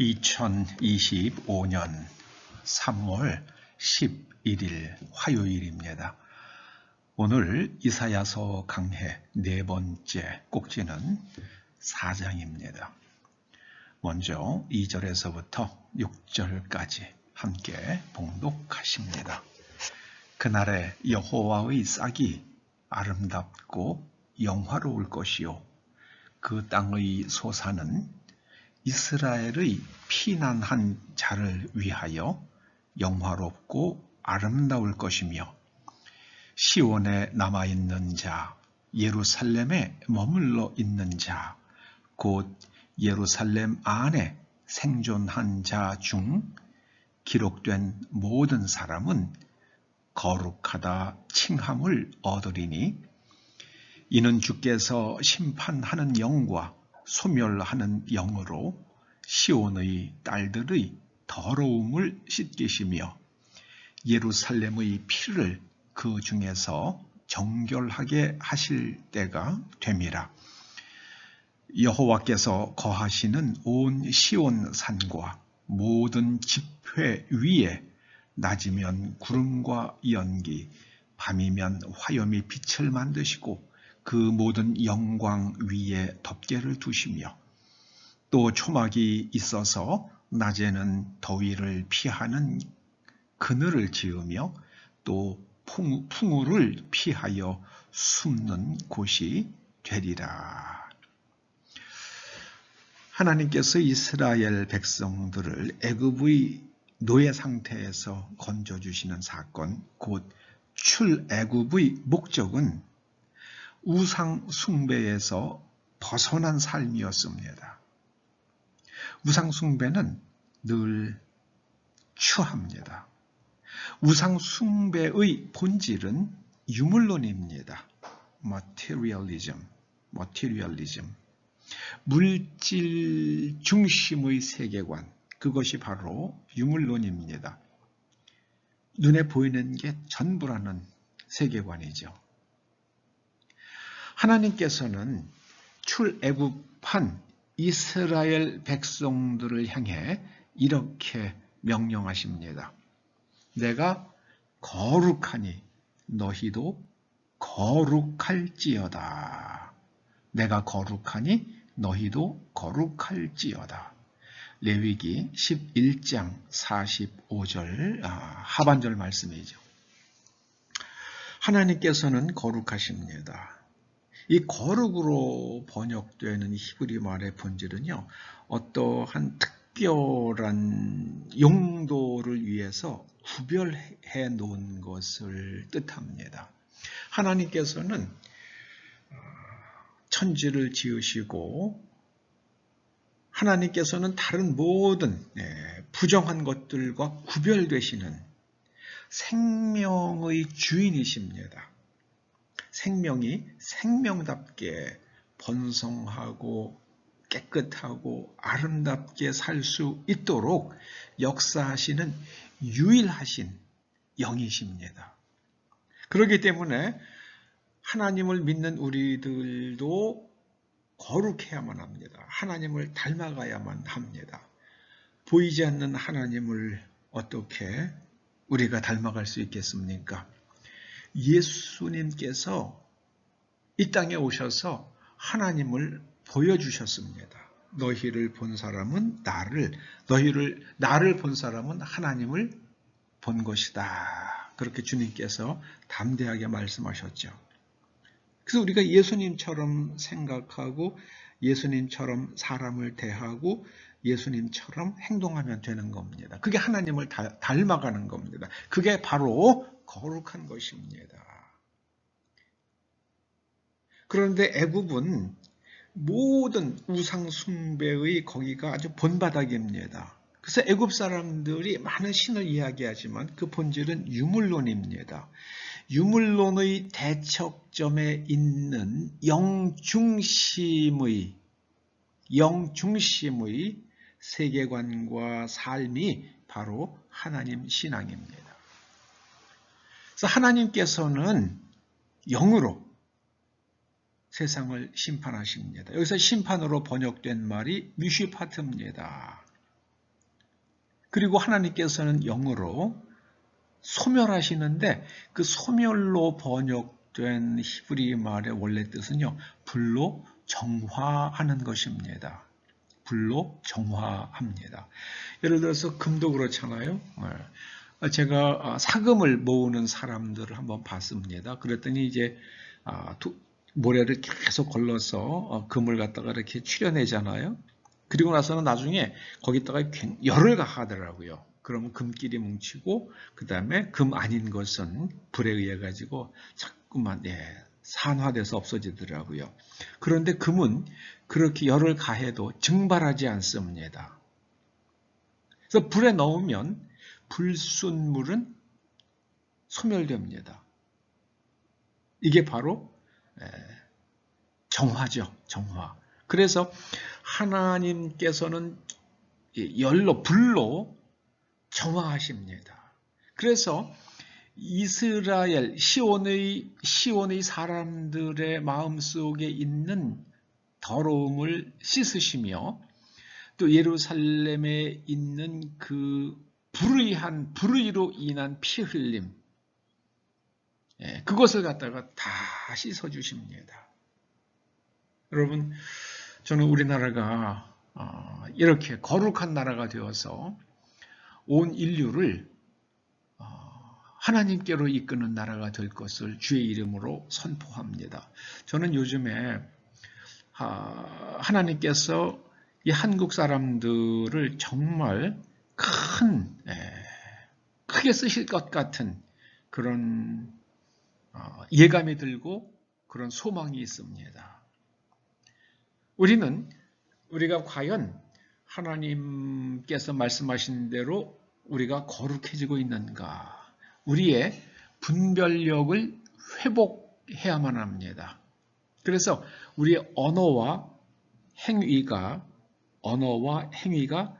2025년 3월 11일 화요일입니다. 오늘 이사야서 강해 네 번째 꼭지는 4장입니다. 먼저 2절에서부터 6절까지 함께 봉독하십니다. 그날에 여호와의 싹이 아름답고 영화로울 것이요 그 땅의 소사는 이스라엘의 피난한 자를 위하여 영화롭고 아름다울 것이며 시온에 남아있는 자, 예루살렘에 머물러 있는 자, 곧 예루살렘 안에 생존한 자 중 기록된 모든 사람은 거룩하다 칭함을 얻으리니 이는 주께서 심판하는 영과 소멸하는 영으로 시온의 딸들의 더러움을 씻기시며 예루살렘의 피를 그 중에서 정결하게 하실 때가 됨이라. 여호와께서 거하시는 온 시온 산과 모든 집회 위에 낮이면 구름과 연기, 밤이면 화염이 빛을 만드시고 그 모든 영광 위에 덮개를 두시며 또 초막이 있어서 낮에는 더위를 피하는 그늘을 지으며 또 풍, 풍우를 피하여 숨는 곳이 되리라. 하나님께서 이스라엘 백성들을 애굽의 노예 상태에서 건져 주시는 사건, 곧 출애굽의 목적은 우상 숭배에서 벗어난 삶이었습니다. 우상 숭배는 늘 추합니다. 우상 숭배의 본질은 유물론입니다. materialism, materialism. 물질 중심의 세계관, 그것이 바로 유물론입니다. 눈에 보이는 게 전부라는 세계관이죠. 하나님께서는 출애굽한 이스라엘 백성들을 향해 이렇게 명령하십니다. 내가 거룩하니 너희도 거룩할지어다. 내가 거룩하니 너희도 거룩할지어다. 레위기 11장 45절 하반절 말씀이죠. 하나님께서는 거룩하십니다. 이 거룩으로 번역되는 히브리 말의 본질은요. 어떠한 특별한 용도를 위해서 구별해 놓은 것을 뜻합니다. 하나님께서는 천지를 지으시고 하나님께서는 다른 모든 예, 부정한 것들과 구별되시는 생명의 주인이십니다. 생명이 생명답게 번성하고 깨끗하고 아름답게 살 수 있도록 역사하시는 유일하신 영이십니다. 그렇기 때문에 하나님을 믿는 우리들도 거룩해야만 합니다. 하나님을 닮아가야만 합니다. 보이지 않는 하나님을 어떻게 우리가 닮아갈 수 있겠습니까? 예수님께서 이 땅에 오셔서 하나님을 보여주셨습니다. 너희를 본 사람은 나를, 너희를, 나를 본 사람은 하나님을 본 것이다. 그렇게 주님께서 담대하게 말씀하셨죠. 그래서 우리가 예수님처럼 생각하고 예수님처럼 사람을 대하고 예수님처럼 행동하면 되는 겁니다. 그게 하나님을 닮아가는 겁니다. 그게 바로 거룩한 것입니다. 그런데 애굽은 모든 우상 숭배의 거기가 아주 본바닥입니다. 그래서 애굽 사람들이 많은 신을 이야기하지만 그 본질은 유물론입니다. 유물론의 대척점에 있는 영중심의 영중심의 세계관과 삶이 바로 하나님 신앙입니다. 그래서 하나님께서는 영으로 세상을 심판하십니다. 여기서 심판으로 번역된 말이 미쉬파트입니다. 그리고 하나님께서는 영어로 소멸하시는데 그 소멸로 번역된 히브리 말의 원래 뜻은요. 불로 정화하는 것입니다. 불로 정화합니다. 예를 들어서 금도 그렇잖아요. 네. 제가 사금을 모으는 사람들을 한번 봤습니다. 그랬더니 이제 아, 모래를 계속 걸러서 어, 금을 갖다가 이렇게 추려내잖아요. 그리고 나서는 나중에 거기다가 열을 가하더라고요. 그러면 금끼리 뭉치고 그 다음에 금 아닌 것은 불에 의해 가지고 자꾸만 예, 산화돼서 없어지더라고요. 그런데 금은 그렇게 열을 가해도 증발하지 않습니다. 그래서 불에 넣으면 불순물은 소멸됩니다. 이게 바로 정화죠. 정화. 그래서 하나님께서는 열로 불로 정화하십니다. 그래서 이스라엘 시온의 시온의 사람들의 마음 속에 있는 더러움을 씻으시며 또 예루살렘에 있는 그 불의한 불의로 인한 피 흘림 예, 그것을 갖다가 다 씻어 주십니다. 여러분 저는 우리나라가 어, 이렇게 거룩한 나라가 되어서 온 인류를 어, 하나님께로 이끄는 나라가 될 것을 주의 이름으로 선포합니다. 저는 요즘에 하나님께서 이 한국 사람들을 정말 큰 크게 쓰실 것 같은 그런 어, 예감이 들고 그런 소망이 있습니다. 우리는 우리가 과연 하나님께서 말씀하신 대로 우리가 거룩해지고 있는가? 우리의 분별력을 회복해야만 합니다. 그래서 우리의 언어와 행위가 언어와 행위가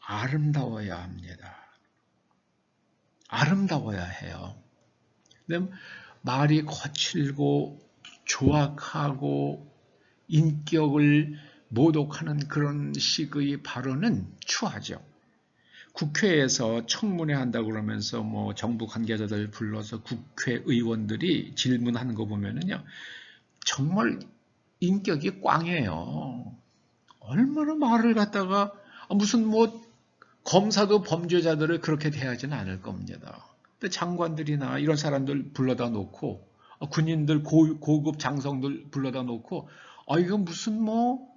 아름다워야 합니다. 아름다워야 해요. 말이 거칠고 조악하고 인격을 모독하는 그런 식의 발언은 추하죠. 국회에서 청문회 한다고 그러면서 뭐 정부 관계자들 불러서 국회의원들이 질문하는 거 보면은요. 정말 인격이 꽝이에요. 얼마나 말을 갖다가 무슨 뭐 검사도 범죄자들을 그렇게 대하지는 않을 겁니다. 장관들이나 이런 사람들 불러다 놓고 군인들 고, 고급 장성들 불러다 놓고 아 이건 무슨 뭐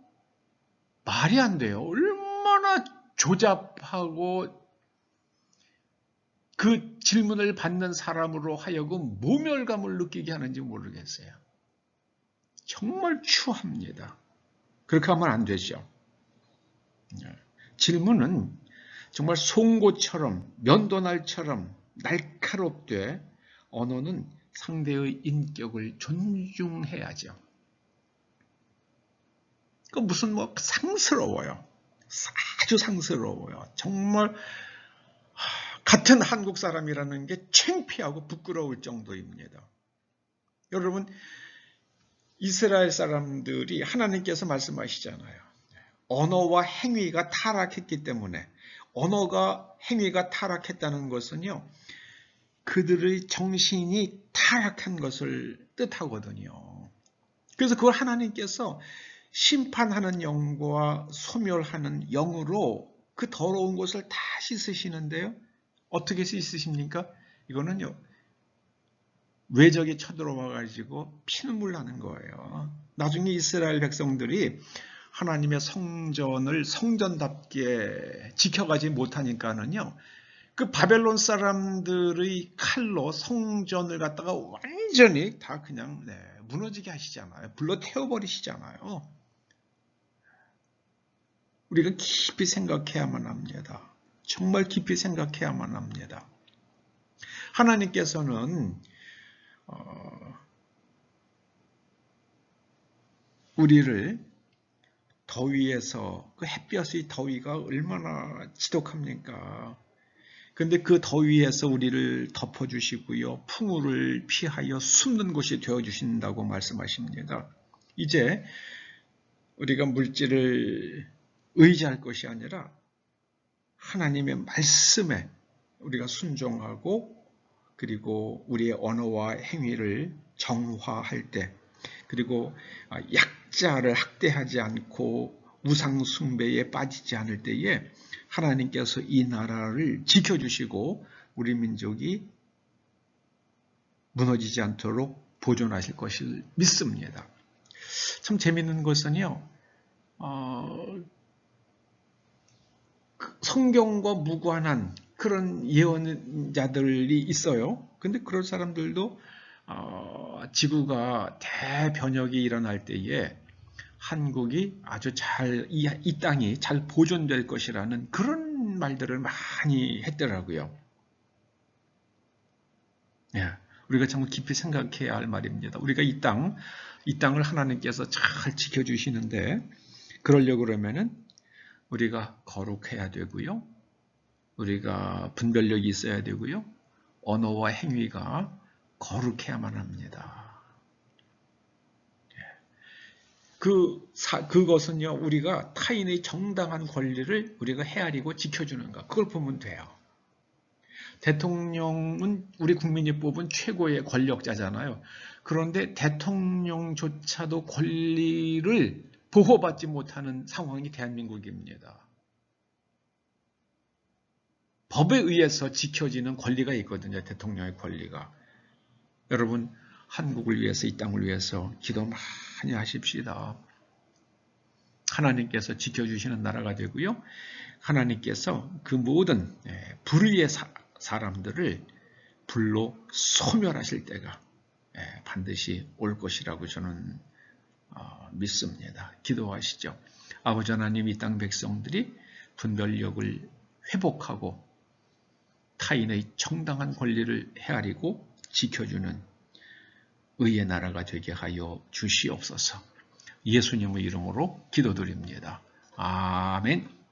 말이 안 돼요. 얼마나 조잡하고 그 질문을 받는 사람으로 하여금 모멸감을 느끼게 하는지 모르겠어요. 정말 추합니다. 그렇게 하면 안 되죠. 네. 질문은 정말 송곳처럼 면도날처럼 날카롭되 언어는 상대의 인격을 존중해야죠. 그 무슨 뭐 상스러워요. 아주 상스러워요. 정말 같은 한국 사람이라는 게 창피하고 부끄러울 정도입니다. 여러분 이스라엘 사람들이 하나님께서 말씀하시잖아요. 언어와 행위가 타락했기 때문에 언어가 행위가 타락했다는 것은요. 그들의 정신이 타락한 것을 뜻하거든요. 그래서 그걸 하나님께서 심판하는 영과 소멸하는 영으로 그 더러운 것을 다 씻으시는데요. 어떻게 씻으십니까? 이거는요. 외적이 쳐들어와 가지고 피눈물 나는 거예요. 나중에 이스라엘 백성들이 하나님의 성전을 성전답게 지켜가지 못하니까는요. 그 바벨론 사람들의 칼로 성전을 갖다가 완전히 다 그냥 네, 무너지게 하시잖아요. 불러 태워버리시잖아요. 우리가 깊이 생각해야만 합니다. 정말 깊이 생각해야만 합니다. 하나님께서는 어, 우리를 더위에서 그 햇볕의 더위가 얼마나 지독합니까? 근데 그 더위에서 우리를 덮어주시고요. 풍우를 피하여 숨는 곳이 되어주신다고 말씀하십니다. 이제 우리가 물질을 의지할 것이 아니라 하나님의 말씀에 우리가 순종하고 그리고 우리의 언어와 행위를 정화할 때 그리고 약 자를 학대하지 않고 우상 숭배에 빠지지 않을 때에 하나님께서 이 나라를 지켜주시고 우리 민족이 무너지지 않도록 보존하실 것을 믿습니다. 참 재밌는 것은요. 어, 성경과 무관한 그런 예언자들이 있어요. 근데 그런 사람들도 어, 지구가 대변혁이 일어날 때에 한국이 아주 잘, 이, 이 땅이 잘 보존될 것이라는 그런 말들을 많이 했더라고요. 예, 우리가 정말 깊이 생각해야 할 말입니다. 우리가 이 땅, 이 땅을 하나님께서 잘 지켜주시는데, 그러려고 그러면은 우리가 거룩해야 되고요. 우리가 분별력이 있어야 되고요. 언어와 행위가 거룩해야만 합니다. 그, 사, 그것은요, 우리가 타인의 정당한 권리를 우리가 헤아리고 지켜주는가. 그걸 보면 돼요. 대통령은 우리 국민이 뽑은 최고의 권력자잖아요. 그런데 대통령조차도 권리를 보호받지 못하는 상황이 대한민국입니다. 법에 의해서 지켜지는 권리가 있거든요. 대통령의 권리가. 여러분 한국을 위해서 이 땅을 위해서 기도 많이 하십시다. 하나님께서 지켜주시는 나라가 되고요. 하나님께서 그 모든 예, 불의의 사람들을 불로 소멸하실 때가 예, 반드시 올 것이라고 저는 어, 믿습니다. 기도하시죠. 아버지 하나님 이 땅 백성들이 분별력을 회복하고 타인의 정당한 권리를 헤아리고 지켜주는 의의 나라가 되게 하여 주시옵소서. 예수님의 이름으로 기도드립니다. 아멘.